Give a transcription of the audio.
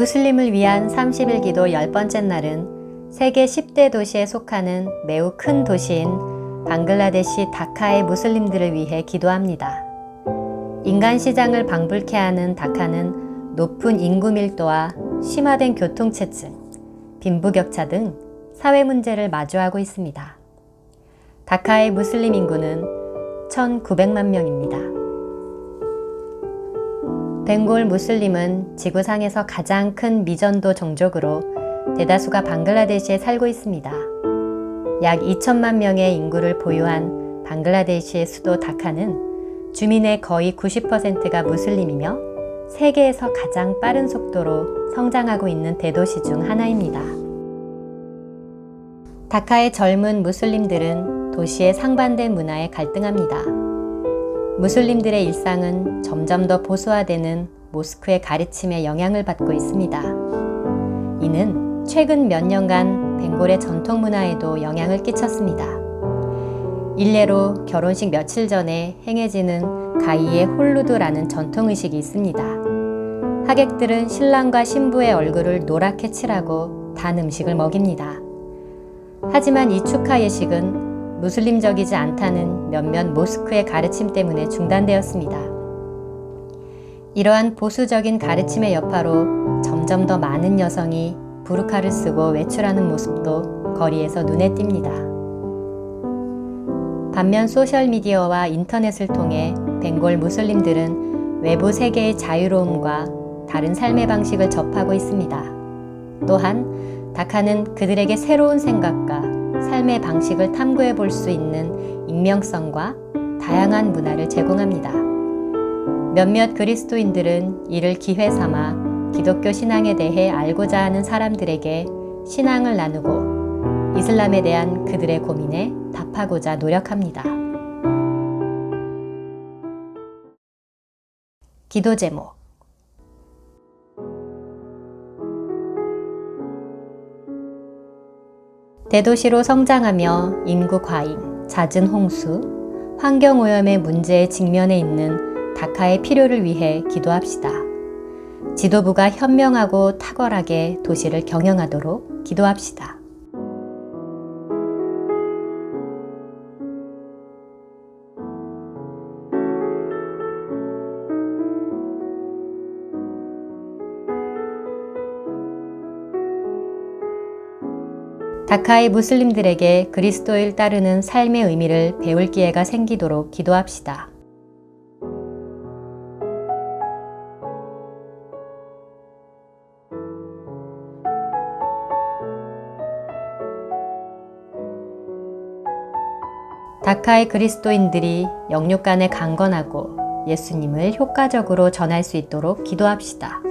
무슬림을 위한 30일 기도 10번째 날은 세계 10대 도시에 속하는 매우 큰 도시인 방글라데시 다카의 무슬림들을 위해 기도합니다. 인간 시장을 방불케 하는 다카는 높은 인구 밀도와 심화된 교통체증, 빈부격차 등 사회 문제를 마주하고 있습니다. 다카의 무슬림 인구는 1,900만 명입니다. 벵골 무슬림은 지구상에서 가장 큰 미전도 종족으로 대다수가 방글라데시에 살고 있습니다. 약 2천만 명의 인구를 보유한 방글라데시의 수도 다카는 주민의 거의 90%가 무슬림이며 세계에서 가장 빠른 속도로 성장하고 있는 대도시 중 하나입니다. 다카의 젊은 무슬림들은 도시의 상반된 문화에 갈등합니다. 무슬림들의 일상은 점점 더 보수화되는 모스크의 가르침에 영향을 받고 있습니다. 이는 최근 몇 년간 벵골의 전통 문화에도 영향을 끼쳤습니다. 일례로 결혼식 며칠 전에 행해지는 가이의 홀루드라는 전통의식이 있습니다. 하객들은 신랑과 신부의 얼굴을 노랗게 칠하고 단 음식을 먹입니다. 하지만 이 축하 예식은 무슬림적이지 않다는 몇몇 모스크의 가르침 때문에 중단되었습니다. 이러한 보수적인 가르침의 여파로 점점 더 많은 여성이 부르카를 쓰고 외출하는 모습도 거리에서 눈에 띕니다. 반면 소셜미디어와 인터넷을 통해 벵골 무슬림들은 외부 세계의 자유로움과 다른 삶의 방식을 접하고 있습니다. 또한 다카는 그들에게 새로운 생각과 삶의 방식을 탐구해 볼 수 있는 익명성과 다양한 문화를 제공합니다. 몇몇 그리스도인들은 이를 기회 삼아 기독교 신앙에 대해 알고자 하는 사람들에게 신앙을 나누고 이슬람에 대한 그들의 고민에 답하고자 노력합니다. 기도 제목 대도시로 성장하며 인구 과잉, 잦은 홍수, 환경오염의 문제에 직면해 있는 다카의 필요를 위해 기도합시다. 지도부가 현명하고 탁월하게 도시를 경영하도록 기도합시다. 다카의 무슬림들에게 그리스도를 따르는 삶의 의미를 배울 기회가 생기도록 기도합시다. 다카의 그리스도인들이 영육간에 강건하고 예수님을 효과적으로 전할 수 있도록 기도합시다.